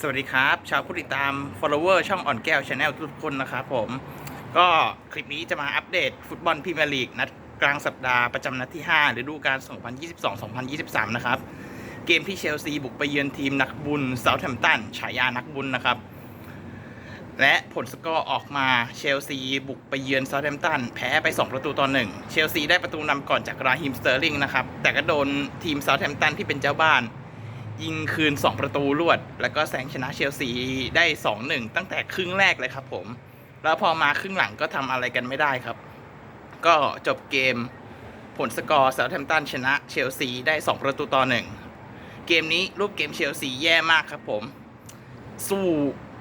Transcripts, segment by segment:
สวัสดีครับ ชาวผู้ติดตาม follower ช่องอ่อนแก้ว Channel ทุกคนนะครับผม ก็คลิปนี้จะมาอัปเดตฟุตบอลพรีเมียร์ลีกนัดกลางสัปดาห์ประจำนัดที่5ฤดูกาล 2022-2023 นะครับ เกมที่เชลซีบุกไปเยือนทีมนักบุญเซาท์แฮมป์ตันฉายานักบุญนะครับ และผลสกอร์ออกมาเชลซีบุกไปเยือนเซาท์แฮมป์ตันแพ้ไป 2 ประตูต่อหนึ่งเชลซีได้ประตูนำก่อนจากราฮิมสเตอร์ลิงนะครับแต่ก็โดนทีมเซาท์แฮมป์ตันที่เป็นเจ้าบ้าน ยิงคืน 2 ประตูรวด แล้วก็แซงชนะเชลซีได้ 2-1 ตั้งแต่ครึ่งแรกเลยครับผม แล้วพอมาครึ่งหลังก็ทำอะไรกันไม่ได้ครับ ก็จบเกมผลสกอร์เซาท์แฮมป์ตันชนะเชลซีได้ 2 ประตูต่อหนึ่งเกมนี้รูปเกมเชลซีแย่มากครับผม สู้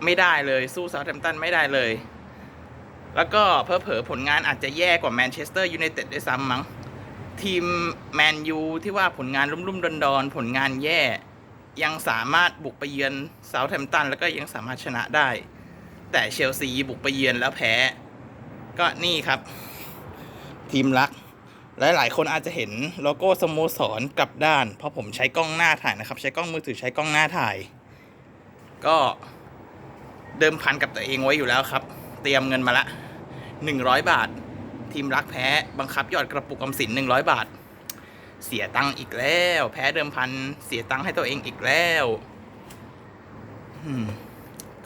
ไม่ได้เลยสู้เซาท์แฮมป์ตันไม่ได้เลย แล้วก็เพอเผอผลงานอาจจะแย่กว่าแมนเชสเตอร์ยูไนเต็ดด้วยซ้ำมั้งทีมแมนยูที่ว่าผลงานรุ่มๆดอนๆ ผลงานแย่ ยังสามารถบุกไปเยือนเซาท์แฮมป์ตันแล้วก็ยังสามารถชนะได้ แต่เชลซีบุกไปเยือนแล้วแพ้ ก็นี่ครับ ทีมรักและหลายคนอาจจะเห็นโลโก้สโมสรกลับด้าน เพราะผมใช้กล้องหน้าถ่ายนะครับ ใช้กล้องมือถือใช้กล้องหน้าถ่าย ก็เดิมพันกับตัวเองไว้อยู่แล้วครับ เตรียมเงินมาละหนึ่งร้อยบาท ทีมรักแพ้ บังคับยอดกระปุกออมสินหนึ่งร้อยบาท เสียตังค์อีกแล้ว แพ้เดิมพัน เสียตังค์ให้ตัวเองอีกแล้ว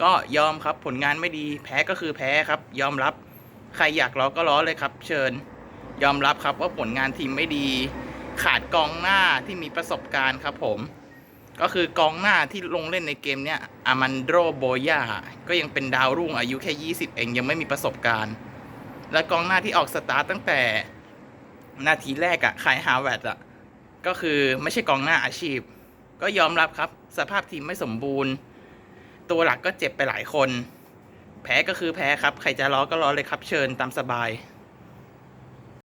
ก็ยอมครับผลงานไม่ดี แพ้ก็คือแพ้ครับ ยอมรับ ใครอยากล้อก็ล้อเลยครับ เชิญ ยอมรับครับว่าผลงานทีมไม่ดี ขาดกองหน้าที่มีประสบการณ์ครับ ผม ก็คือกองหน้าที่ลงเล่นในเกมเนี้ยอามันโดโบยาก็ยังเป็นดาวรุ่งอายุแค่ 20 เองยังไม่มีประสบการณ์ และกองหน้าที่ออกสตาร์ตตั้งแต่ นาทีแรกอะขายฮาวเวิร์ดอะก็คือไม่ใช่กองหน้าอาชีพ ก็ยอมรับครับ สภาพทีมไม่สมบูรณ์ ตัวหลักก็เจ็บไปหลายคน แพ้ก็คือแพ้ครับ ใครจะล้อก็ล้อเลยครับเชิญตามสบาย